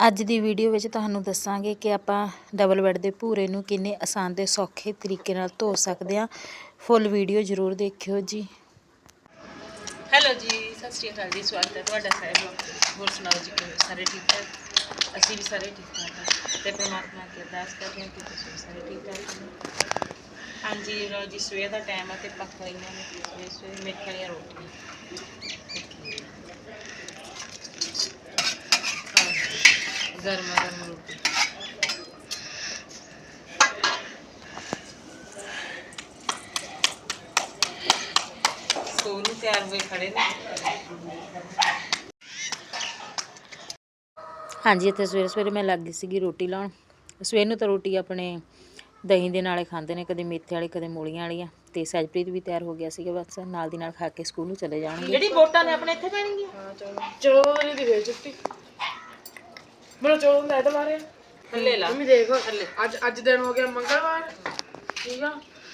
ਅੱਜ ਦੀ ਵੀਡੀਓ ਵਿੱਚ ਤੁਹਾਨੂੰ ਦੱਸਾਂਗੇ ਕਿ ਆਪਾਂ ਡਬਲ ਬੈੱਡ ਦੇ ਭੂਰੇ ਨੂੰ ਕਿੰਨੇ ਆਸਾਨ ਤੇ ਸੌਖੇ ਤਰੀਕੇ ਨਾਲ ਧੋ ਸਕਦੇ ਹਾਂ। ਫੁੱਲ ਵੀਡੀਓ ਜ਼ਰੂਰ ਦੇਖਿਓ ਜੀ। ਹੈਲੋ ਜੀ, ਸਤਿ ਸ਼੍ਰੀ ਅਕਾਲ ਜੀ, ਸਵਾਗਤ ਹੈ ਤੁਹਾਡਾ ਸਾਰਿਆਂ ਹੋਰ ਸੁਣਾਓ ਜੀ, ਕਿਵੇਂ ਸਾਰੇ ਠੀਕ ਠਾਕ? ਅਸੀਂ ਵੀ ਸਾਰੇ ਠੀਕ ਠਾਕ ਹਾਂ। ਤੇ ਪ੍ਰਮਾਤਮਾ ਅੱਗੇ ਅਰਦਾਸ ਕਰਦੇ ਹਾਂ ਕਿ ਤੁਸੀਂ ਸਾਰੇ ਠੀਕ ਠਾਕ ਹੋ ਹਾਂਜੀ ਲੋ ਜੀ, ਸਵੇਰ ਦਾ ਟਾਈਮ ਆ ਤੇ ਪੱਕ ਰਹੀਆਂ ਨੇ। ਸਵੇਰ ਸਵੇਰ ਮੇਥੀ ਰੋਟੀਆਂ। ਗਰਮਾ ਗਰਮ ਰੋਟੀ। ਸਕੂਲ ਨੂੰ ਤਿਆਰ ਹੋਏ ਖੜੇ ਨੇ। ਹਾਂਜੀ ਇੱਥੇ ਸਵੇਰੇ ਸਵੇਰੇ ਮੈਂ ਲੱਗ ਗਈ ਸੀਗੀ ਰੋਟੀ ਲਾਉਣ। ਸਵੇਰ ਨੂੰ ਤਾਂ ਰੋਟੀ ਆਪਣੇ ਦਹੀਂ ਦੇ ਨਾਲੇ ਖਾਂਦੇ ਨੇ ਕਦੇ ਮੇਥੇ ਵਾਲੀ ਕਦੇ ਮੂਲੀਆਂ ਵਾਲੀਆਂ। ਤੇ ਸਹਿਜਪ੍ਰੀਤ ਵੀ ਤਿਆਰ ਹੋ ਗਿਆ ਸੀਗਾ ਬਸ ਨਾਲ ਦੀ ਨਾਲ ਖਾ ਕੇ ਸਕੂਲ ਨੂੰ ਚਲੇ ਜਾਣਗੇ। ਜਿਹੜੀ ਵੋਟਾਂ ਨੇ ਆਪਣੇ ਇੱਥੇ ਪੈਣਗੀਆਂ? ਚਲੋ। ਨਹੀਂ ਦੀ ਵੇਚ ਦਿੱਤੀ ਬਰੋ ਚਲੋ ਲੈ ਤਾਂ ਮਾਰੇ। ਥੱਲੇ ਲਾ। ਮੰਮੀ ਦੇਖ। ਅੱਜ ਅੱਜ ਦਿਨ ਹੋ ਗਿਆ ਮੰਗਲਵਾਰ। ਠੀਕ ਆ?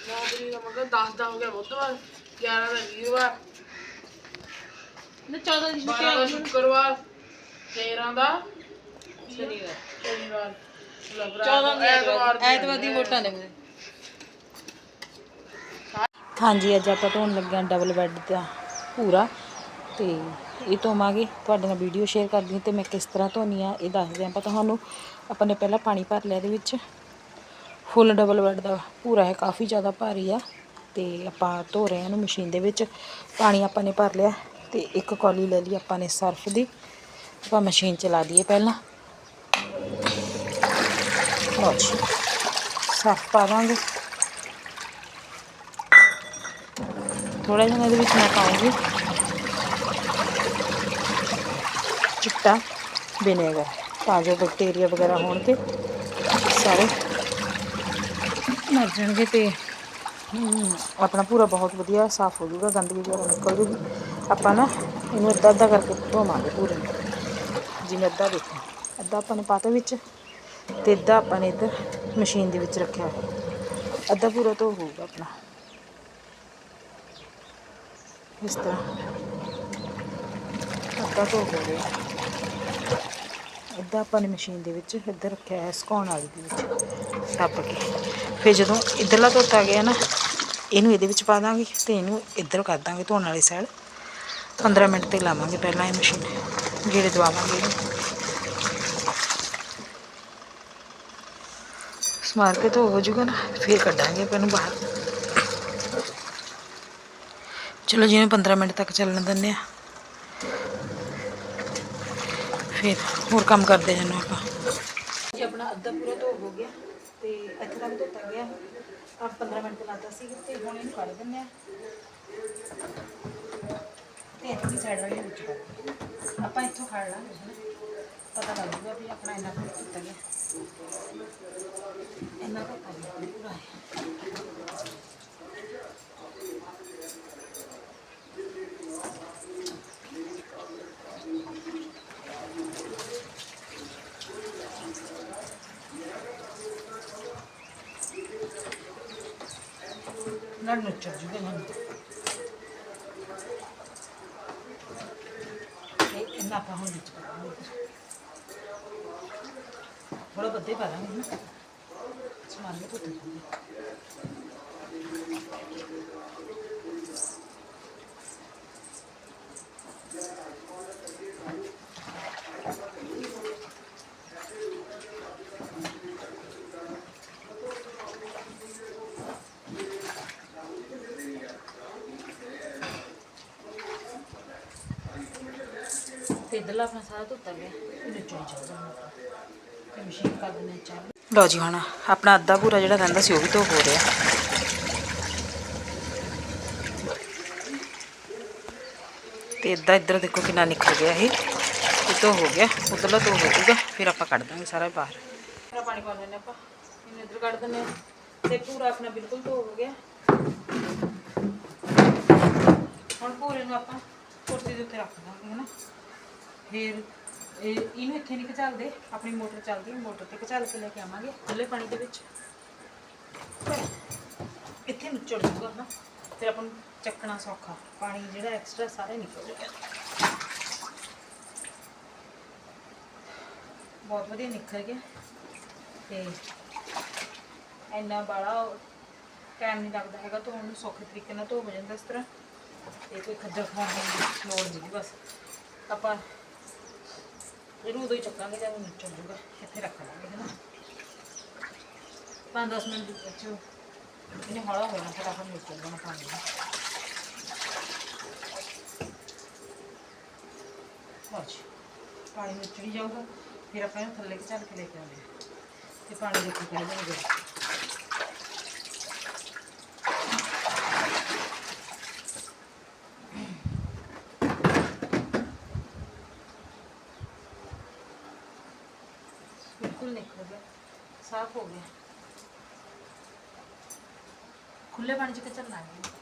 9 ਤਰੀਕ ਦਾ ਮੰਗਲ 10 ਦਾ ਹੋ ਗਿਆ ਬੁੱਧਵਾਰ 11 ਦਾ ਵੀਰਵਾਰ ਨਾ 14 ਦੀ 12 ਦਾ ਸ਼ੁੱਕਰਵਾਰ 13 ਦਾ ਸ਼ਨੀਵਾਰ। ਸ਼ਨੀਵਾਰ 14 ਦੀ ਐਤਵਾਰ। ਐਤਵਾਰ ਦੀ ਵੋਟਾਂ ਨੇ ਮੇਰੇ। ਹਾਂਜੀ ਅੱਜ ਆਪਾਂ ਧੋਣ ਲੱਗੇ ਡਬਲ ਬੈੱਡ ਦਾ ਪੂਰਾ ਤੇ ਇਹ ਧੋਵਾਂਗੇ ਤੁਹਾਡੇ ਨਾਲ ਵੀਡੀਓ ਸ਼ੇਅਰ ਕਰਦੀ ਹਾਂ ਤੇ ਮੈਂ ਕਿਸ ਤਰ੍ਹਾਂ ਧੋਨੀ ਆ, ਇਹ ਦੱਸਦੇ ਆਪਾਂ ਤੁਹਾਨੂੰ ਆਪਾਂ ਨੇ ਪਹਿਲਾਂ ਪਾਣੀ ਭਰ ਲਿਆ ਇਹਦੇ ਵਿੱਚ। ਫੁੱਲ ਡਬਲ ਬੈੱਡ ਦਾ ਪੂਰਾ ਹੈ, ਕਾਫੀ ਜ਼ਿਆਦਾ ਭਾਰੀ ਆ ਤੇ ਆਪਾਂ ਧੋ ਰਹੇ ਹਾਂ ਇਹਨੂੰ ਮਸ਼ੀਨ ਦੇ ਵਿੱਚ। ਪਾਣੀ ਆਪਾਂ ਨੇ ਭਰ ਲਿਆ ਤੇ ਇੱਕ ਕੌਲੀ ਲੈ ਲਈ ਆਪਾਂ ਨੇ ਸਰਫ ਦੀ। ਆਪਾਂ ਮਸ਼ੀਨ ਚਲਾ ਦਈਏ ਪਹਿਲਾਂ। ਲਓ ਜੀ, ਸਰਫ ਪਾ ਦਾਂਗੇ। ਥੋੜਾ ਜਿਹਾ ਇਹਦੇ ਵਿੱਚ ਮੈਂ ਪਾਉਂਗੀ। ਚਿੱਟਾ ਵਿਨੇਗਰ ਤਾਂ ਜੋ ਬੈਕਟੀਰੀਆ ਵਗੈਰਾ ਹੋਣ ਤੇ ਸਾਰੇ ਮਰ ਜਾਣਗੇ ਤੇ ਆਪਣਾ ਪੂਰਾ ਬਹੁਤ ਵਧੀਆ ਸਾਫ਼ ਹੋ ਜਾਊਗਾ, ਗੰਦਗੀ ਵਗੈਰਾ ਨਿਕਲ ਜੂਗੀ। ਆਪਾਂ ਨਾ ਇਹਨੂੰ ਅੱਧਾ ਅੱਧਾ ਕਰਕੇ ਧੋਵਾਂਗੇ ਪੂਰੇ। ਨੂੰ ਜਿਵੇਂ ਅੱਧਾ ਦੇਖੋ, ਅੱਧਾ ਆਪਾਂ ਨੇ ਪਾਤਾ ਵਿੱਚ ਤੇ ਅੱਧਾ ਆਪਾਂ ਨੇ ਇੱਧਰ ਮਸ਼ੀਨ ਦੇ ਵਿੱਚ ਰੱਖਿਆ ਅੱਧਾ ਪੂਰਾ ਧੋ ਹੋਊਗਾ ਆਪਣਾ। ਇਸ ਤਰ੍ਹਾਂ ਅੱਧਾ ਧੋ ਹੋ ਗਿਆ ਅੱਧਾ ਆਪਾਂ ਨੇ ਮਸ਼ੀਨ ਦੇ ਵਿੱਚ ਇੱਧਰ ਰੱਖਿਆ ਹੈ ਸੁਕਾਉਣ ਵਾਲੀ ਦੇ ਵਿੱਚ ਟੱਪ ਕੇ। ਫਿਰ ਜਦੋਂ ਇੱਧਰਲਾ ਧੋਤਾ ਗਿਆ ਨਾ, ਇਹਨੂੰ ਇਹਦੇ ਵਿੱਚ ਪਾ ਦਾਂਗੇ ਤੇ ਇਹਨੂੰ ਇੱਧਰ ਕਰ ਦਾਂਗੇ ਧੋਣ ਵਾਲੀ ਸਾਈਡ। 15 ਮਿੰਟ ਤੇ ਲਾਵਾਂਗੇ ਪਹਿਲਾਂ ਇਹ ਮਸ਼ੀਨ, ਗੇੜੇ ਦਵਾਵਾਂਗੇ ਇਹਨੂੰ। ਸਮਾਰ ਕੇ ਧੋ ਹੋ ਜੂਗਾ ਨਾ, ਫਿਰ ਕੱਢਾਂਗੇ ਆਪਾਂ ਇਹਨੂੰ ਬਾਹਰ। ਚਲੋ ਜਿਵੇਂ 15 ਮਿੰਟ ਤੱਕ ਚੱਲਣ ਦਿੰਦੇ ਆ ਫਿਰ ਹੋਰ ਕੰਮ ਕਰਦੇ ਜਾਂਦੇ ਆਪਾਂ ਜੀ ਆਪਣਾ ਅੱਧਾ ਪੂਰਾ ਧੋ ਹੋ ਗਿਆ ਤੇ ਇੱਥੇ ਤੱਕ ਧੋਤਾ ਗਿਆ ਆ 15 ਮਿੰਟ ਲਾਤਾ ਸੀ ਤੇ ਹੁਣ ਇਹਨੂੰ ਕੱਢ ਦਿੰਦੇ ਆ ਤੇ ਇੱਥੇ ਸਾਈਡ ਵਾਲੀ ਵਿੱਚ ਕਰ ਦਿੰਦੇ। ਆਪਾਂ ਇੱਥੋਂ ਖੜ ਲਾਂਗੇ ਹਨਾ ਪਤਾ ਲੱਗ ਜੂਗਾ ਵੀ ਆਪਣਾ ਇੰਨਾ ਕੁ ਧੋਤਾ ਗਿਆ ਇੰਨਾ ਧੋਤਾ ਗਿਆ ਪੂਰਾ ਹੈ ਲੜ ਨੱਚਾ ਜੂਗਾ ਨਾ। ਇਹ ਇੰਨਾ ਆਪਾਂ ਵਿੱਚ ਥੋੜਾ ਬੱਦੇ ਪਾ ਦਾਂਗੇ ਸਮਾਨ ਦੇ ਪੁੱਤ ਤੇ ਇਧਰਲਾ ਆਪਣਾ ਸਾਰਾ ਧੋਤਾ ਗਿਆ। ਇਹਨੂੰ ਚੋਈ ਚਾਹੀਦਾ ਤੇ ਮਸ਼ੀਨ ਕਰ ਦਿੰਦੇ ਚਾਲੂ ਲਓ ਜੀ ਹੁਣ ਆਪਣਾ ਅੱਧਾ ਪੂਰਾ ਜਿਹੜਾ ਰਹਿੰਦਾ ਸੀ ਉਹ ਵੀ ਧੋ ਹੋ ਰਿਹਾ। ਤੇ ਇਦਾਂ ਇੱਧਰ ਦੇਖੋ ਕਿੰਨਾ ਨਿਕਲ ਗਿਆ ਇਹ। ਇਹ ਧੋ ਹੋ ਗਿਆ ਉਧਰਲਾ ਧੋ ਹੋ ਜਾਊਗਾ ਫਿਰ ਆਪਾਂ ਕੱਢ ਦਾਂਗੇ ਸਾਰਾ ਬਾਹਰ। ਸਾਰਾ ਪਾਣੀ ਪਾ ਦਿੰਦੇ ਆਪਾਂ। ਇਹਨੂੰ ਇੱਧਰ ਕੱਢ ਦਿੰਦੇ ਤੇ ਪੂਰਾ ਆਪਣਾ ਬਿਲਕੁਲ ਧੋ ਹੋ ਗਿਆ। ਹੁਣ ਪੂਰੇ ਨੂੰ ਆਪਾਂ ਕੁਰਸੀ ਦੇ ਉੱਤੇ ਰੱਖ ਦਾਂਗੇ ਹਨਾ? ਫਿਰ, ਇਹ, ਇਹਨੂੰ ਇੱਥੇ ਨਹੀਂ ਘਚਾਲਦੇ, ਆਪਣੀ ਮੋਟਰ ਚੱਲਦੀ ਹੈ, ਮੋਟਰ ਤੇ ਘਚਾਲ ਕੇ ਲੈ ਕੇ ਆਵਾਂਗੇ ਖੁੱਲੇ ਪਾਣੀ ਦੇ ਵਿੱਚ। ਇੱਥੇ ਨੁੱਚੜ ਜੂਗਾ ਨਾ ਫਿਰ ਆਪਾਂ ਨੂੰ ਚੱਕਣਾ ਸੌਖਾ, ਪਾਣੀ ਜਿਹੜਾ ਐਕਸਟਰਾ ਸਾਰਾ ਨਿਕਲ ਜਾਊਗਾ। ਬਹੁਤ ਵਧੀਆ ਨਿਕਲ ਗਿਆ, ਤੇ ਇੰਨਾ ਬਾਲਾ ਟਾਈਮ ਨਹੀਂ ਲੱਗਦਾ ਹੈਗਾ ਧੋਣ ਨੂੰ, ਸੌਖੇ ਤਰੀਕੇ ਨਾਲ ਧੋ ਹੋ ਜਾਂਦਾ ਇਸ ਤਰ੍ਹਾਂ। ਤੇ ਕੋਈ ਖੱਜਲ ਖਰਾਬ ਦੀ ਲੋੜ ਨਹੀਂ ਬਸ। ਆਪਾਂ ਇਹਨੂੰ ਉਦੋਂ ਹੀ ਚੱਕਾਂਗੇ ਜਦੋਂ ਨਿਕਲ ਜੂਗਾ, ਇੱਥੇ ਰੱਖ ਲਾਂਗੇ ਹੈ ਨਾ 5-10 ਮਿੰਟ ਵਿੱਚ ਇਹਨੇ ਹੌਲਾ ਹੋ ਜਾਣਾ ਫਿਰ ਆਪਾਂ ਨਿਕਲ ਜਾਣਾ ਪਾਣੀ ਹਾਂਜੀ ਪਾਣੀ ਵਿੱਚ ਚੜੀ ਜਾਊਗਾ, ਫਿਰ ਆਪਾਂ ਇਹਨੂੰ ਥੱਲੇ ਕਿ ਚੱਲ ਕੇ ਲੈ ਕੇ ਆਉਂਦੇ ਹਾਂ। ਤੇ ਪਾਣੀ ਦੇਖੋ ਕਿਹੜਾ ਬਣ ਗਿਆ ਬਿਲਕੁਲ ਨਿਕਲ ਗਿਆ ਸਾਫ਼ ਹੋ ਗਿਆ ਖੁੱਲੇ ਪਾਣੀ 'ਚ ਕਿ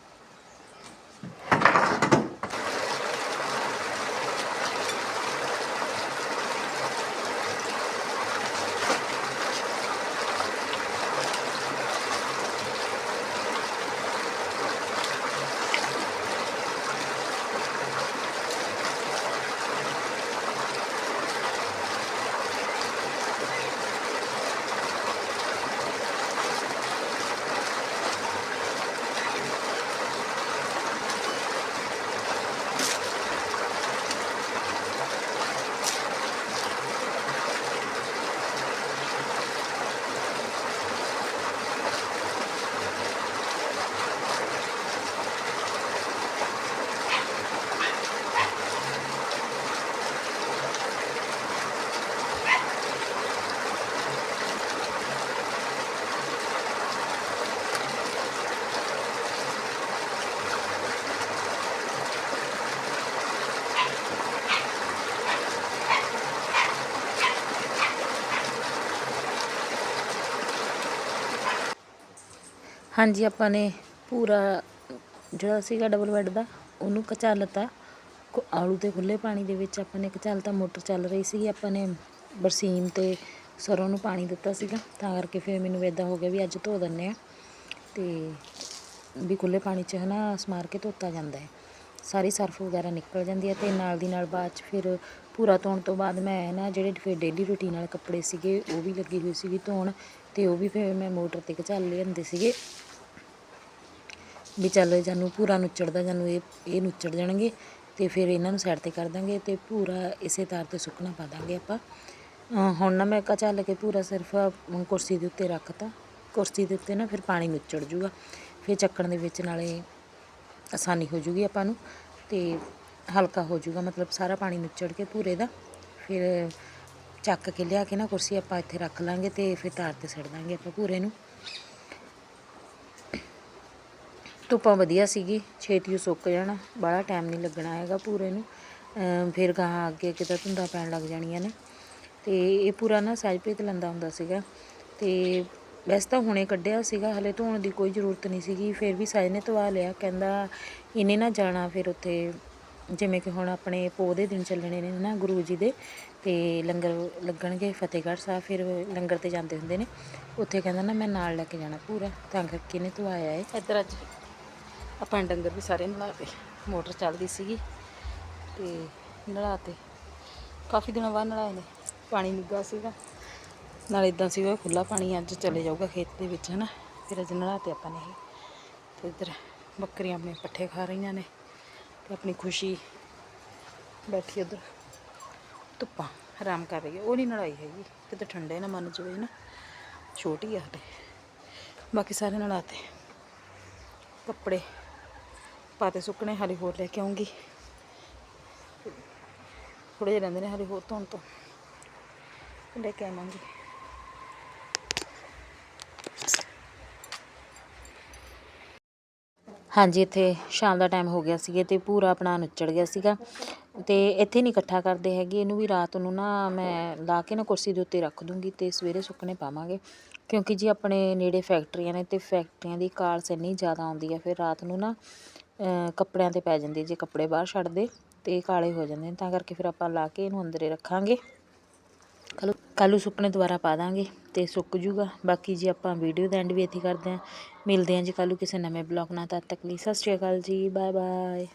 ਹਾਂਜੀ, ਆਪਾਂ ਨੇ ਪੂਰਾ ਜਿਹੜਾ ਸੀਗਾ ਡਬਲ ਬੈੱਡ ਦਾ, ਉਹਨੂੰ ਕਚਾਲਤਾ ਕੁ- ਆਲੂ ਦੇ ਖੁੱਲੇ ਪਾਣੀ ਦੇ ਵਿੱਚ ਆਪਾਂ ਨੇ ਕਚਾਲਤਾ ਮੋਟਰ ਚੱਲ ਰਹੀ ਸੀ ਆਪਾਂ ਨੇ ਬਰਸੀਮ ਤੇ ਸਰੋਂ ਨੂੰ ਪਾਣੀ ਦਿੱਤਾ ਸੀਗਾ। ਤਾਂ ਕਰਕੇ ਫਿਰ ਮੈਨੂੰ ਇਦਾਂ ਹੋ ਗਿਆ ਵੀ ਅੱਜ ਧੋ ਦਿੰਨੇ ਆ ਤੇ ਵੀ ਖੁੱਲੇ ਪਾਣੀ 'ਚ ਹਨਾ ਸਮਾਰ ਕੇ ਧੋਤਾ ਜਾਂਦਾ ਹੈ। ਸਾਰੀ ਸਰਫ ਵਗੈਰਾ ਨਿਕਲ ਜਾਂਦੀ ਹੈ ਤੇ ਨਾਲ ਦੀ ਨਾਲ ਬਾਅਦ 'ਚ ਫਿਰ ਪੂਰਾ ਧੋਣ ਤੋਂ ਬਾਅਦ ਮੈਂ ਨਾ ਜਿਹੜੇ ਫਿਰ ਡੇਲੀ ਰੂਟੀਨ ਵਾਲੇ ਕੱਪੜੇ ਸੀਗੇ, ਉਹ ਵੀ ਲੱਗੀ ਹੋਈ ਸੀਗੀ ਧੋਣ ਤੇ ਉਹ ਵੀ ਫਿਰ ਮੈਂ ਮੋਟਰ ਤੇ ਕਚਾਲ ਲਿਆਂਦੇ ਸੀਗੇ। ਵੀ ਚੱਲ ਜਾਨੂੰ ਪੂਰਾ ਨੁੱਚੜਦਾ ਜਾਨੂੰ ਇਹ ਇਹ ਨੁੱਚੜ ਜਾਣਗੇ ਤੇ ਫਿਰ ਇਹਨਾਂ ਨੂੰ ਸਾਈਡ ਤੇ ਕਰ ਦਾਂਗੇ ਤੇ ਪੂਰਾ ਇਸੇ ਤਾਰ ਤੇ ਸੁੱਕਣਾ ਪਾ ਦਾਂਗੇ ਆਪਾਂ। ਹੁਣ ਨਾ ਮੈਂ ਕਚਾਲ ਕੇ ਪੂਰਾ ਸਿਰਫ ਕੁਰਸੀ ਦੇ ਉੱਤੇ ਰੱਖਤਾ। ਕੁਰਸੀ ਦੇ ਉੱਤੇ ਨਾ ਫਿਰ ਪਾਣੀ ਨੁੱਚੜ ਜੂਗਾ। ਫਿਰ ਚੱਕਣ ਦੇ ਵਿੱਚ ਨਾਲੇ ਆਸਾਨੀ ਹੋ ਜੂਗੀ ਆਪਾਂ ਨੂੰ ਤੇ ਹਲਕਾ ਹੋ ਜੂਗਾ, ਮਤਲਬ ਸਾਰਾ ਪਾਣੀ ਨੁੱਚੜ ਕੇ ਪੂਰੇ ਦਾ। ਫਿਰ ਚੱਕ ਕੇ ਲਿਆ ਕੇ ਨਾ ਕੁਰਸੀ ਆਪਾਂ ਇੱਥੇ ਰੱਖ ਲਾਂਗੇ ਤੇ ਫਿਰ ਤਾਰ ਤੇ ਸੜ ਦਾਂਗੇ ਆਪਾਂ ਭੂਰੇ ਨੂੰ। ਧੁੱਪਾਂ ਵਧੀਆ ਸੀਗੀ, ਛੇਤੀ ਉਹ ਸੁੱਕ ਜਾਣਾ ਬੜਾ ਟਾਈਮ ਨਹੀਂ ਲੱਗਣਾ ਹੈਗਾ ਪੂਰੇ ਨੂੰ। ਫਿਰ ਗਾਹਾਂ ਅੱਗੇ ਕਿਤੇ ਧੁੰਦਾਂ ਪੈਣ ਲੱਗ ਜਾਣੀਆਂ ਨੇ। ਤੇ ਇਹ ਪੂਰਾ ਨਾ ਸਹਿਜਪ੍ਰੀਤ ਲੰਦਾ ਹੁੰਦਾ ਸੀਗਾ। ਤੇ ਵੈਸੇ ਤਾਂ ਹੁਣੇ ਕੱਢਿਆ ਸੀਗਾ, ਹਲੇ ਧੋਣ ਦੀ ਕੋਈ ਜ਼ਰੂਰਤ ਨਹੀਂ ਸੀਗੀ, ਫਿਰ ਵੀ ਸਾਜ ਨੇ ਧਵਾ ਲਿਆ, ਕਹਿੰਦਾ ਇਹਨੇ ਨਾ ਜਾਣਾ ਫਿਰ ਉੱਥੇ, ਜਿਵੇਂ ਕਿ ਹੁਣ ਆਪਣੇ ਪੋਹ ਦੇ ਦਿਨ ਚੱਲਣੇ ਨੇ ਨਾ ਗੁਰੂ ਜੀ ਦੇ, ਤੇ ਲੰਗਰ ਲੱਗਣਗੇ ਫਤਿਹਗੜ੍ਹ ਸਾਹਿਬ, ਫਿਰ ਲੰਗਰ ਤੇ ਜਾਂਦੇ ਹੁੰਦੇ ਨੇ, ਉੱਥੇ ਕਹਿੰਦਾ ਨਾ ਮੈਂ ਨਾਲ ਲੈ ਕੇ ਜਾਣਾ ਪੂਰਾ, ਤਾਂ ਕਰਕੇ ਇਹਨੇ ਧਵਾਇਆ ਏ। ਇੱਧਰ ਅੱਜ ਆਪਾਂ ਡੰਗਰ ਵੀ ਸਾਰੇ ਨਲਾਤੇ ਮੋਟਰ ਚੱਲਦੀ ਸੀਗੀ, ਤੇ ਨਲਾਤੇ ਕਾਫੀ ਦਿਨਾਂ ਬਾਅਦ ਨਲਾਏ ਨੇ, ਪਾਣੀ ਨਿੱਗਾ ਸੀਗਾ। ਨਾਲ ਇਦਾਂ ਸੀਗਾ ਖੁੱਲਾ ਪਾਣੀ ਅੱਜ ਚਲੇ ਜਾਊਗਾ ਖੇਤ ਦੇ ਵਿੱਚ, ਹਨਾ। ਫਿਰ ਅੱਜ ਨਲਾਤੇ ਆਪਾਂ ਨੇ ਇਹ। ਤੇ ਇੱਧਰ ਬੱਕਰੀਆਂ ਆਪਣੇ ਪੱਠੇ ਖਾ ਰਹੀਆਂ ਨੇ ਤੇ ਆਪਣੀ ਖੁਸ਼ੀ ਬੈਠੀ ਉੱਧਰ। ਧੁੱਪਾਂ ਆਰਾਮ ਕਰ ਰਹੀ ਹੈ। ਉਹ ਨਹੀਂ ਲੜਾਈ ਹੈਗੀ। ਕਿਤੇ ਠੰਡੇ ਨਾ ਮਨ ਜਵੇ ਨਾ ਛੋਟੀ ਆ ਹਲੇ ਬਾਕੀ ਸਾਰੇ ਨਲਾਤੇ ਕੱਪੜੇ ਪਾਤੇ ਸੁੱਕਣੇ, ਹਾਲੇ ਹੋਰ ਲੈ ਕੇ ਆਉਂਗੀ। ਥੋੜੇ ਜਿਹੇ ਰਹਿੰਦੇ ਨੇ, ਹਾਲੇ ਹੋਰ ਧੋਣ ਤੋਂ। ਲੈ ਕੇ ਆਵਾਂਗੀ। ਹਾਂਜੀ, ਇੱਥੇ ਸ਼ਾਮ ਦਾ ਟਾਈਮ ਹੋ ਗਿਆ ਸੀਗਾ ਤੇ ਪੂਰਾ ਆਪਣਾ ਨੁੱਚੜ ਗਿਆ ਸੀਗਾ ਤੇ ਇੱਥੇ ਨਹੀਂ ਇਕੱਠਾ ਕਰਦੇ ਹੈਗੇ, ਇਹਨੂੰ ਵੀ ਰਾਤ ਨੂੰ ਨਾ ਮੈਂ ਲਾ ਕੇ ਨਾ ਕੁਰਸੀ ਦੇ ਉੱਤੇ ਰੱਖ ਦੂੰਗੀ ਤੇ ਸਵੇਰੇ ਸੁੱਕਣੇ ਪਾਵਾਂਗੇ। ਕਿਉਂਕਿ ਜੀ ਆਪਣੇ ਨੇੜੇ ਫੈਕਟਰੀਆਂ ਨੇ ਤੇ ਫੈਕਟਰੀਆਂ ਦੀ ਕਾਲਸ ਇੰਨੀ ਜ਼ਿਆਦਾ ਆਉਂਦੀ ਹੈ ਫਿਰ ਰਾਤ ਨੂੰ ਨਾ ਕੱਪੜਿਆਂ ਤੇ ਪੈ ਜਾਂਦੀ ਜੇ ਕੱਪੜੇ ਬਾਹਰ ਛੱਡਦੇ ਤੇ ਕਾਲੇ ਹੋ ਜਾਂਦੇ ਨੇ, ਤਾਂ ਕਰਕੇ ਫਿਰ ਆਪਾਂ ਲਾ ਕੇ ਇਹਨੂੰ ਅੰਦਰੇ ਰੱਖਾਂਗੇ। ਕੱਲ੍ਹ ਕੱਲ੍ਹ ਸੁੱਕਣੇ ਦੁਬਾਰਾ ਪਾ ਦਾਂਗੇ ਤੇ ਸੁੱਕ ਜੂਗਾ। ਬਾਕੀ ਜੀ ਆਪਾਂ ਵੀਡੀਓ ਦਾ ਐਂਡ ਵੀ ਇੱਥੇ ਕਰਦੇ ਹਾਂ। ਮਿਲਦੇ ਹਾਂ ਜੀ ਕੱਲ੍ਹ ਕਿਸੇ ਨਵੇਂ ਬਲੌਗ ਨਾਲ। ਤਦ ਤੱਕ ਲਈ ਸਤਿ ਸ਼੍ਰੀ ਅਕਾਲ ਜੀ। Bye bye